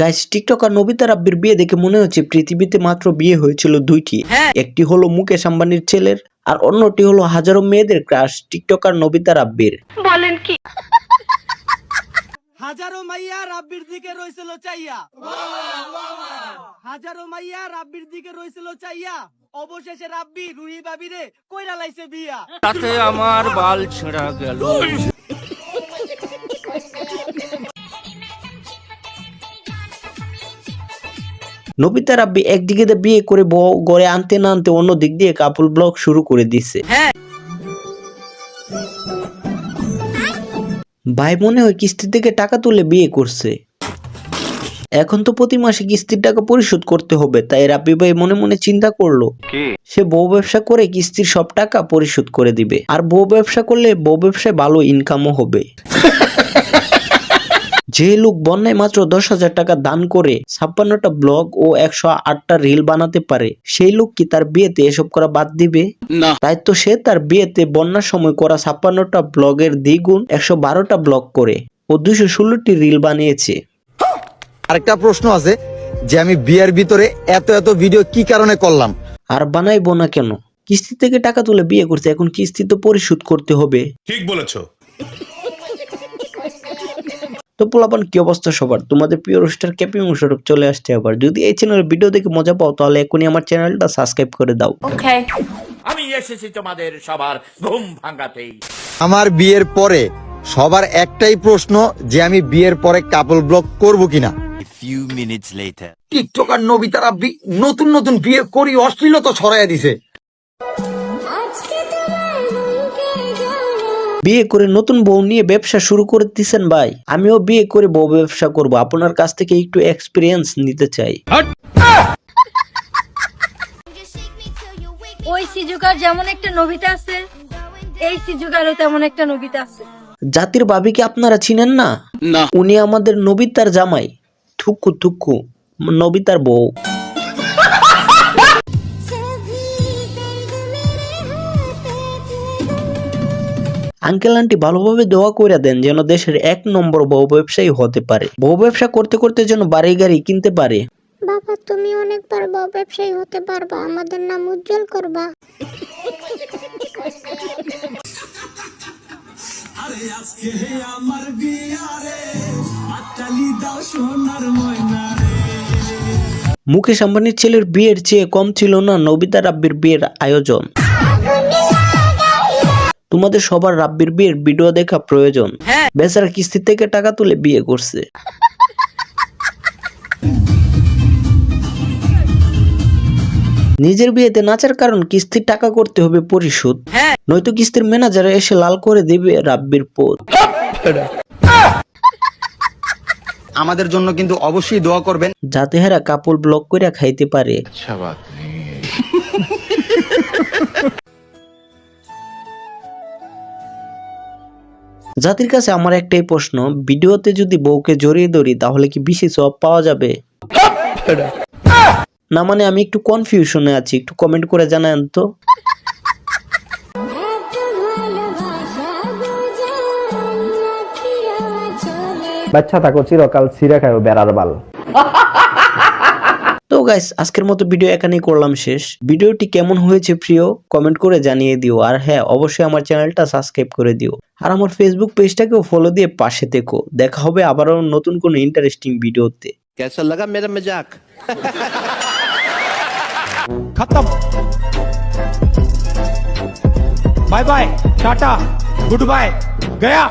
Guys TikToker Nobita রাব্বির বিয়ে দেখে মনে হচ্ছে পৃথিবীতে মাত্র বিয়ে হয়েছিল দুইটি। একটি হলো মুকেশ আম্বানির ছেলের আর অন্যটি হলো হাজারো মেয়েদের ক্রাশ টিকটকার নবিতা রাব্বির বলেন কি? হাজারো মাইয়া রাব্বির দিকে রইছিল চাইয়া। হাজারো মাইয়া রাব্বির দিকে রইছিল চাইয়া। অবশেষে রাব্বি রুহি বাবিরে কইরা লাইছে বিয়া। তাতে আমার বাল ছেঁড়া গেল। নবিতা রাব্বি একদিকে বিয়ে করে বউ গড়ে আনতে না আনতে অন্য দিক দিয়ে কাপল ব্লগ শুরু করে দিছে ভাই মনে হয় কিস্তি থেকে টাকা তুলে বিয়ে করছে। এখন তো প্রতি মাসে কিস্তির টাকা পরিশোধ করতে হবে তাই রাব্বি ভাই মনে মনে চিন্তা করল। সে বউ ব্যবসা করে কিস্তির সব টাকা পরিশোধ করে দিবে আর বউ ব্যবসা করলে বউ ব্যবসায় ভালো ইনকামও হবে। যে লোক বন্যায় মাত্র দশ হাজার টাকা দান করে ছাপ্পান্নটা ব্লগ ও একশো আটটা রিল বানাতে পারে সেই লোক কি তার বিয়েতে এসব করা বাদ দিবে? না। তাই তো সে তার বিয়েতে বন্যার সময় করা ছাপ্পান্নটা ব্লগের দ্বিগুণ একশো বারোটা ব্লগ করে ও দুশো ষোলোটি রিল বানিয়েছে। আরেকটা প্রশ্ন আছে যে আমি বিয়ের ভিতরে এত এত ভিডিও কি কারণে করলাম? আর বানাইবো না কেন? কিস্তি থেকে টাকা তুলে বিয়ে করছে এখন কিস্তি তো পরিশোধ করতে হবে। ঠিক বলেছ। তো পোলাপান কি অবস্থা সবার? তোমাদের প্রিয় রোস্টার ক্যাপি মুশারফ চলে আসছে আবার। যদি এই চ্যানেলের ভিডিও দেখে মজা পাও তাহলে এখনই আমার চ্যানেলটা সাবস্ক্রাইব করে দাও। আমি এসেছি তোমাদের সবার ঘুম ভাঙাতেই। আমার বিয়ের পরে সবার একটাই প্রশ্ন যে আমি বিয়ের পরে কাপল ব্লগ করব কিনা। টিকটকার নবিতা রাব্বি নতুন নতুন বিয়ে করি অশ্লীলতা ছড়াইয়া দিছে। বিয়ে করে নতুন বউ নিয়ে ব্যবসা শুরু করে দিছেন ভাই। আমিও বিয়ে করে বউ ব্যবসা করব। আপনার কাছ থেকে একটু এক্সপিরিয়েন্স নিতে চাই। ওই সিজুকার যেমন একটা নবিতা আছে এই সিজুকারও তেমন একটা নবিতা আছে। জাতির ভাবিকে আপনারা চিনেন না? না। উনি আমাদের নবিতার জামাই। থুকু থুকু নবিতার বউ। আঙ্কেল আন্টি ভালোভাবে দোয়া করে দেন যেন দেশের এক নম্বর বউ ব্যবসায়ী হতে পারে। বউ ব্যবসা করতে করতে যেন বাড়ি গাড়ি কিনতে পারে। বাবা তুমি অনেকবার বড় ব্যবসায়ী হতে পারবা। আমাদের নাম উজ্জ্বল করবা। আরে আজকে আমার বিয়া রে আটালি দাও সোনার ময়না মুকেশ আম্বানির ছেলের বিয়ের চেয়ে কম ছিল না নবিতা রাব্বির বিয়ের আয়োজন। তোমাদের সবার রাব্বির বিয়ের ভিডিও দেখা প্রয়োজন। বেচারা কিস্তি থেকে টাকা তুলে বিয়ে করছে। নিজের বিয়েতে নাচার কারণ কিস্তির টাকা করতে হবে পরিশোধ। নয়তো কিস্তির ম্যানেজার এসে লাল করে দিবে রাব্বির পথ আমাদের জন্য কিন্তু অবশ্যই দোয়া করবেন। যাতে হেরা কাপড় ব্লক করে খাইতে পারে। জাতির কাছে আমার একটাই প্রশ্ন, ভিডিওতে যদি বউকে জড়িয়ে ধরি তাহলে কি বেশি সব পাওয়া যাবে? না মানে আমি একটু কনফিউশনে আছি, একটু কমেন্ট করে জানান তো। বাচ্চা থাকো, চিরকাল সিরা খায় বেড়ার বাল। গাইস আজকের মতো ভিডিও এখানেই করলাম শেষ। ভিডিওটি কেমন হয়েছে প্রিয় কমেন্ট করে জানিয়ে দিও। আর হ্যাঁ অবশ্যই আমার চ্যানেলটা সাবস্ক্রাইব করে দিও। আর আমার ফেসবুক পেজটাকেও ফলো দিয়ে পাশে দেখো দেখা হবে আবারও নতুন কোনো ইন্টারেস্টিং ভিডিওতে কেসা লাগা মেরা মজাক খতম bye bye tata good bye Gaya